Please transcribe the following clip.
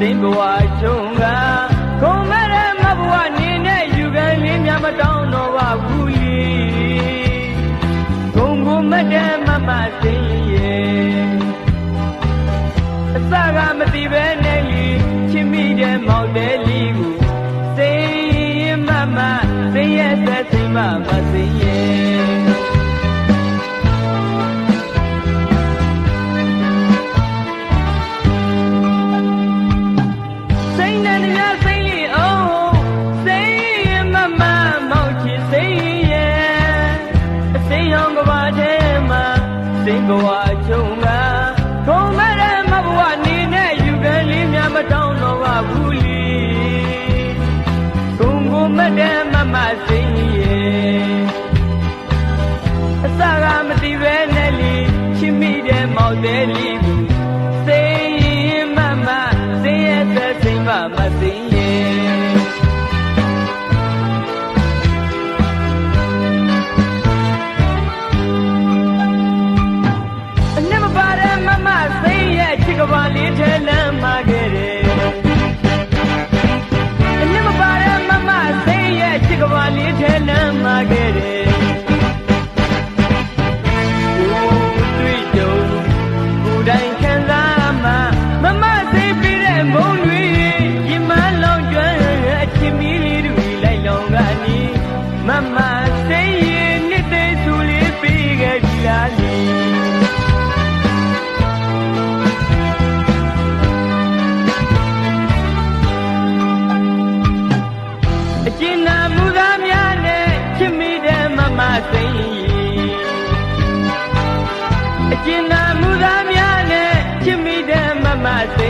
ထဲမှာစိတ်ဘဝချုံကခုံမဲ့တဲ့မဘဝနေနဲ့ယူခံလေးများမတောင်းတော့ပါဘူးလီဂုံကိုမတ်တဲ့မမစိတ်ရဲ့အစကမသိပဲနဲ့လီချစ်မိတဲ့မောက်တဲ့လီကိုစိတ်ရင်မမစိတ်ရဲ့ဆက်စိတ်မမစိတ်ရဲ့ ဘဝချုံကထုံမဲ့တဲ့မဘဝနေနဲ့ယူခံလေးများမတောင်းတော့ပါဘူးလီဂုံကိုမတ်တဲ့မမစိတ်ရဲ့အစကမသိပဲနဲ့လီချစ်မိတဲ့မောက်တဲ့လီ မှာစိတ်ရည်နှစ်သိဆူလေးပေးခဲ့ပြီလားလေအကျဉ်းနာမှုသားများနဲ့ချစ်မိတဲ့မမစိတ်ရည်အကျဉ်းနာမှုသားများနဲ့ချစ်မိတဲ့မမစိတ်